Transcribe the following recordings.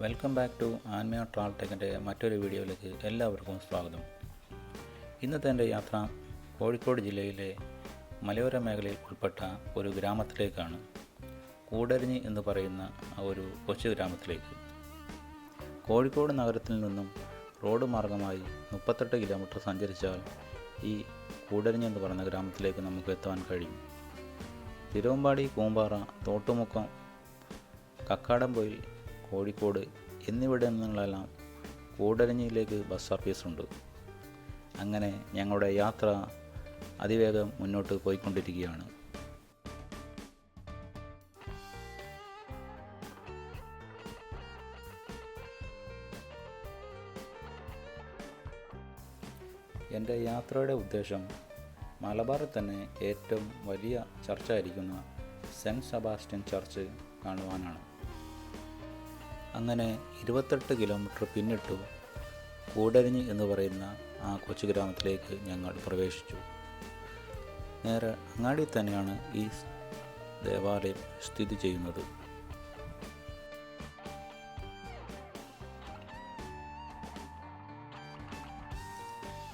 Welcome back to Anmiya travel ടെക്കിന്റെ മറ്റൊരു വീഡിയോയിലേക്ക് എല്ലാവർക്കും സ്വാഗതം. ഇന്നത്തെ എന്റെ യാത്ര കോഴിക്കോട് ജില്ലയിലെ മലയോര മേഖലയിൽ ഉൾപ്പെട്ട ഒരു ഗ്രാമത്തിലേക്കാണ്. കൂടരിഞ്ഞി എന്ന് പറയുന്ന ഒരു കൊച്ചു ഗ്രാമത്തിലേക്ക്. കോഴിക്കോട് നഗരത്തിൽ നിന്നും റോഡ് മാർഗമായി മുപ്പത്തെട്ട് കിലോമീറ്റർ സഞ്ചരിച്ചാൽ ഈ കൂടരിഞ്ഞി എന്ന് പറയുന്ന ഗ്രാമത്തിലേക്ക് നമുക്ക് എത്താൻ കഴിയും. തിരുവമ്പാടി കൂമ്പാറ തോട്ടുമുക്കം കക്കാടംപൊയിൽ കോഴിക്കോട് എന്നിവിടെ നിന്നെല്ലാം കൂടരഞ്ഞിയിലേക്ക് ബസ് സർവീസുണ്ട്. അങ്ങനെ ഞങ്ങളുടെ യാത്ര അതിവേഗം മുന്നോട്ട് പോയിക്കൊണ്ടിരിക്കുകയാണ്. എന്റെ യാത്രയുടെ ഉദ്ദേശം മലബാറിൽ തന്നെ ഏറ്റവും വലിയ ചർച്ചായിരിക്കുന്ന സെന്റ് സെബാസ്റ്റ്യൻ ചർച്ച് കാണുവാനാണ്. അങ്ങനെ ഇരുപത്തെട്ട് കിലോമീറ്റർ പിന്നിട്ടു കൂടരിഞ്ഞ് എന്ന് പറയുന്ന ആ കൊച്ചു ഗ്രാമത്തിലേക്ക് ഞങ്ങൾ പ്രവേശിച്ചു. നേരെ അങ്ങാടി തന്നെയാണ് ഈ ദേവാലയം സ്ഥിതി ചെയ്യുന്നത്.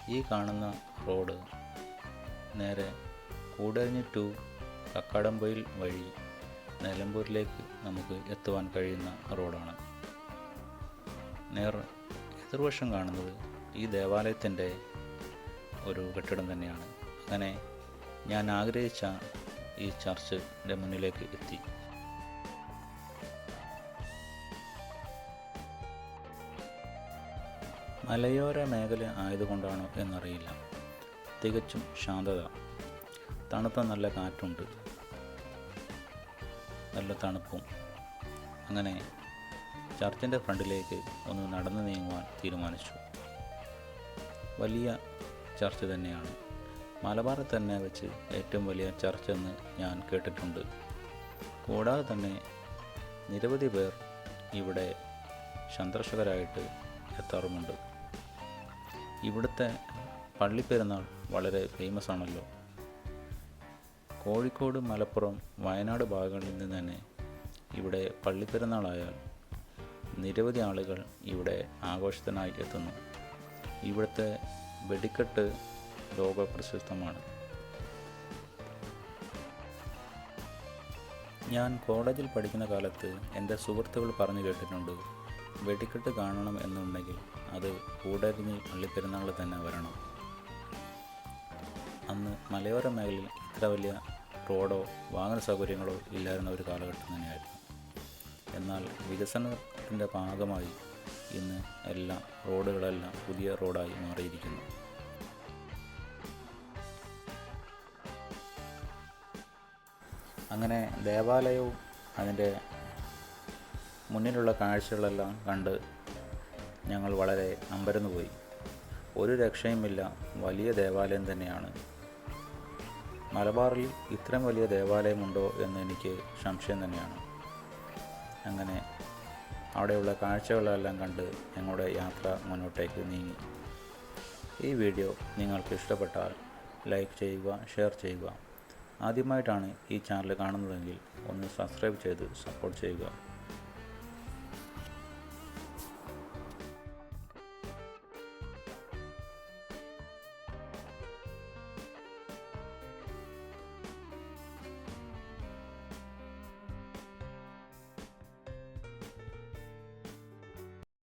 ഈ കാണുന്ന റോഡ് നേരെ കൂടരിഞ്ഞ് ടു കക്കാടമ്പയിൽ വഴി നിലമ്പൂരിലേക്ക് നമുക്ക് എത്തുവാൻ കഴിയുന്ന റോഡാണ്. നേർ എതിർവശം കാണുന്നത് ഈ ദേവാലയത്തിന്റെ ഒരു കെട്ടിടം തന്നെയാണ്. അങ്ങനെ ഞാൻ ആഗ്രഹിച്ച ഈ ചർച്ചിന്റെ മുന്നിലേക്ക് എത്തി. മലയോര മേഖല ആയതുകൊണ്ടാണോ എന്നറിയില്ല. തികച്ചും ശാന്തത. തണുത്ത നല്ല കാറ്റുണ്ട്. നല്ല തണുപ്പും. അങ്ങനെ ചർച്ചിന്റെ ഫ്രണ്ടിലേക്ക് ഒന്ന് നടന്നു നീങ്ങുവാൻ തീരുമാനിച്ചു. വലിയ ചർച്ച് തന്നെയാണ്. മലബാറിൽ തന്നെ വെച്ച് ഏറ്റവും വലിയ ചർച്ച് എന്ന് ഞാൻ കേട്ടിട്ടുണ്ട്. കൂടാതെ തന്നെ നിരവധി പേർ ഇവിടെ സന്ദർശകരായിട്ട് എത്താറുമുണ്ട്. ഇവിടുത്തെ പള്ളിപ്പെരുന്നാൾ വളരെ ഫേമസ് ആണല്ലോ. കോഴിക്കോട് മലപ്പുറം വയനാട് ഭാഗങ്ങളിൽ നിന്ന് തന്നെ ഇവിടെ പള്ളിപ്പെരുന്നാളായാൽ നിരവധി ആളുകൾ ഇവിടെ ആഘോഷത്തിനായി എത്തുന്നു. ഇവിടുത്തെ വെടിക്കെട്ട് ലോകപ്രശസ്തമാണ്. ഞാൻ കോളേജിൽ പഠിക്കുന്ന കാലത്ത് എന്റെ സുഹൃത്തുക്കൾ പറഞ്ഞു കേട്ടിട്ടുണ്ട് വെടിക്കെട്ട് കാണണം എന്നുണ്ടെങ്കിൽ അത് കൂടരിഞ്ഞ് പള്ളിപ്പെരുന്നാളിൽ തന്നെ വരണം. അന്ന് മലയോര മേഖലയിൽ ഇത്ര വലിയ റോഡോ വാഹന സൗകര്യങ്ങളോ ഇല്ലായിരുന്ന ഒരു കാലഘട്ടം തന്നെയായിരുന്നു. എന്നാൽ വികസനത്തിന്റെ ഭാഗമായി ഇന്ന് എല്ലാ റോഡുകളെല്ലാം പുതിയ റോഡായി മാറിയിരിക്കുന്നു. അങ്ങനെ ദേവാലയവും അതിന്റെ മുന്നിലുള്ള കാഴ്ചകളെല്ലാം കണ്ട് ഞങ്ങൾ വളരെ അമ്പരന്നു പോയി. ഒരു രക്ഷയുമില്ല വലിയ ദേവാലയം തന്നെയാണ്. മലബാറിൽ ഇത്രയും വലിയ ദേവാലയമുണ്ടോ എന്ന് എനിക്ക് സംശയം തന്നെയാണ്. അങ്ങനെ അവിടെയുള്ള കാഴ്ചകളെല്ലാം കണ്ട് ഞങ്ങളുടെ യാത്ര മുന്നോട്ടേക്ക് നീങ്ങി. ഈ വീഡിയോ നിങ്ങൾക്ക് ഇഷ്ടപ്പെട്ടാൽ ലൈക്ക് ചെയ്യുക ഷെയർ ചെയ്യുക. ആദ്യമായിട്ടാണ് ഈ ചാനൽ കാണുന്നതെങ്കിൽ ഒന്ന് സബ്സ്ക്രൈബ് ചെയ്ത് സപ്പോർട്ട് ചെയ്യുക.